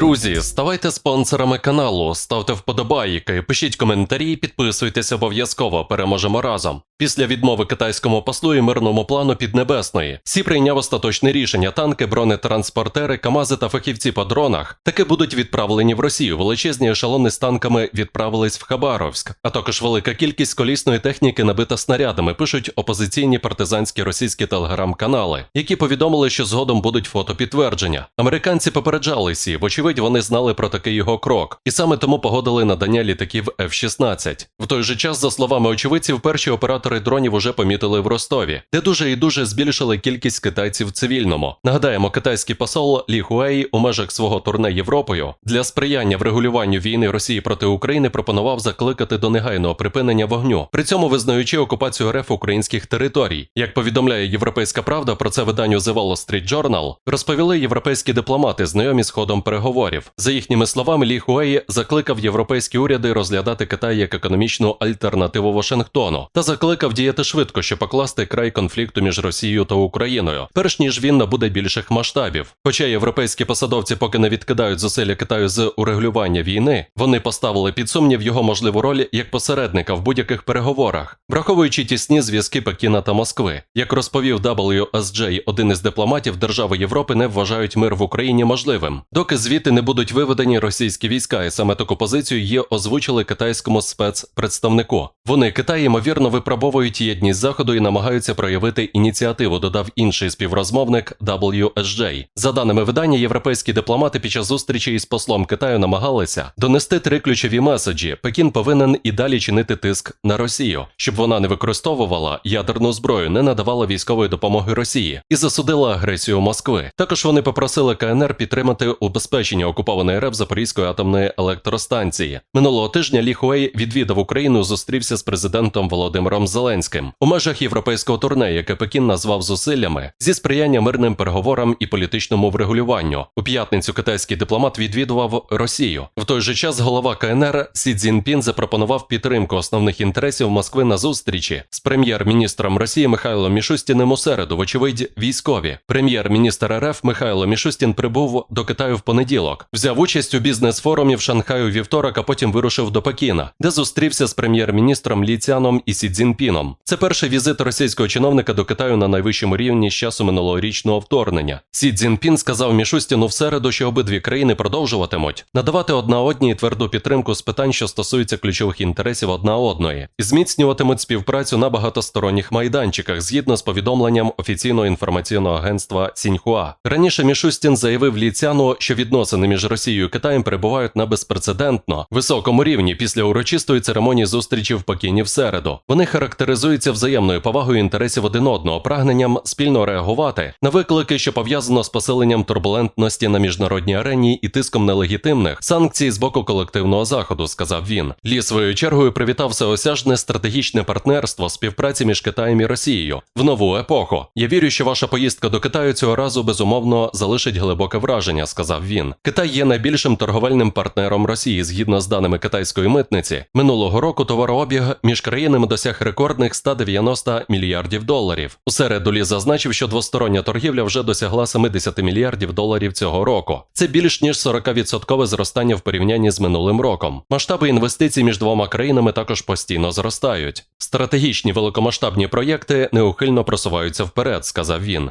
Друзі, ставайте спонсорами каналу, ставте вподобайки, пишіть коментарі, підписуйтесь обов'язково. Переможемо разом. Після відмови китайському послу і мирному плану Піднебесної Сі прийняв остаточне рішення. Танки, бронетранспортери, КАМАЗи та фахівці по дронах таки будуть відправлені в Росію. Величезні ешелони з танками відправились в Хабаровськ, а також велика кількість колісної техніки набита снарядами. Пишуть опозиційні партизанські російські телеграм-канали, які повідомили, що згодом будуть фотопідтвердження. Американці попереджали Сі, вочевидь, вони знали про такий його крок, і саме тому погодили надання літаків F-16. В той же час, за словами очевидців, перші оператори дронів уже помітили в Ростові, де дуже і дуже збільшили кількість китайців в цивільному. Нагадаємо, китайський посол Лі Хуей у межах свого турне Європою для сприяння врегулюванню війни Росії проти України пропонував закликати до негайного припинення вогню, при цьому визнаючи окупацію РФ українських територій. Як повідомляє Європейська Правда, про це виданню The Wall Street Journal розповіли європейські дипломати, знайомі з ходом переговорів. За їхніми словами, Лі Хуей закликав європейські уряди розглядати Китай як економічну альтернативу Вашингтону та закликав діяти швидко, щоб покласти край конфлікту між Росією та Україною, перш ніж він набуде більших масштабів. Хоча європейські посадовці поки не відкидають зусилля Китаю з урегулювання війни, вони поставили під сумнів його можливу роль як посередника в будь-яких переговорах, враховуючи тісні зв'язки Пекіна та Москви. Як розповів WSJ, один із дипломатів держави Європи не вважають мир в Україні можливим, доки звідти не будуть виведені російські війська, і саме таку позицію є озвучили китайському спецпредставнику. Вони Китай ймовірно випробовують єдність заходу і намагаються проявити ініціативу, додав інший співрозмовник WSJ. За даними видання, європейські дипломати під час зустрічі із послом Китаю намагалися донести три ключові меседжі. Пекін повинен і далі чинити тиск на Росію, щоб вона не використовувала ядерну зброю, не надавала військової допомоги Росії і засудила агресію Москви. Також вони попросили КНР підтримати убезпечення окупованої РФ Запорізької атомної електростанції. Минулого тижня Лі Хуей відвідав Україну, зустрівся з президентом Володимиром Зеленським у межах європейського турне, яке Пекін назвав зусиллями зі сприяння мирним переговорам і політичному врегулюванню. У п'ятницю китайський дипломат відвідував Росію. В той же час голова КНР Сі Цзіньпін запропонував підтримку основних інтересів Москви на зустрічі з прем'єр-міністром Росії Михайлом Мішустіним у середу, вочевидь, військові. Прем'єр-міністр РФ Михайло Мішустін прибув до Китаю в понеділок, взяв участь у бізнес-форумі в Шанхаю вівторок, а потім вирушив до Пекіна, де зустрівся з прем'єр-міністром Лі і Сі Цзіньпіном. Це перший візит російського чиновника до Китаю на найвищому рівні з часу минулорічного вторгнення. Сі Цзіньпін сказав Мішустіну в середу, що обидві країни продовжуватимуть надавати одна одній тверду підтримку з питань, що стосуються ключових інтересів одна одної, і зміцнюватимуть співпрацю на багатосторонніх майданчиках згідно з повідомленням офіційного інформаційного агентства Сіньхуа. Раніше Мішустін заявив Ліцяну, що відносини між Росією і Китаєм перебувають на безпрецедентно високому рівні після урочистої церемонії зустрічі в Пекіні в середу. Вони характеризуються взаємною повагою інтересів один одного, прагненням спільно реагувати на виклики, що пов'язано з посиленням турбулентності на міжнародній арені і тиском нелегітимних санкцій з боку колективного заходу, сказав він. Лі своєю чергою привітав всеосяжне стратегічне партнерство співпраці між Китаєм і Росією в нову епоху. Я вірю, що ваша поїздка до Китаю цього разу безумовно залишить глибоке враження, сказав він. Китай є найбільшим торговельним партнером Росії згідно з даними китайської митниці. Минулого року товарообіг між країнами досяг рекордних 190 мільярдів доларів. У середу Лі зазначив, що двостороння торгівля вже досягла 70 мільярдів доларів цього року. Це більш ніж 40% зростання в порівнянні з минулим роком. Масштаби інвестицій між двома країнами також постійно зростають. Стратегічні великомасштабні проєкти неухильно просуваються вперед, сказав він.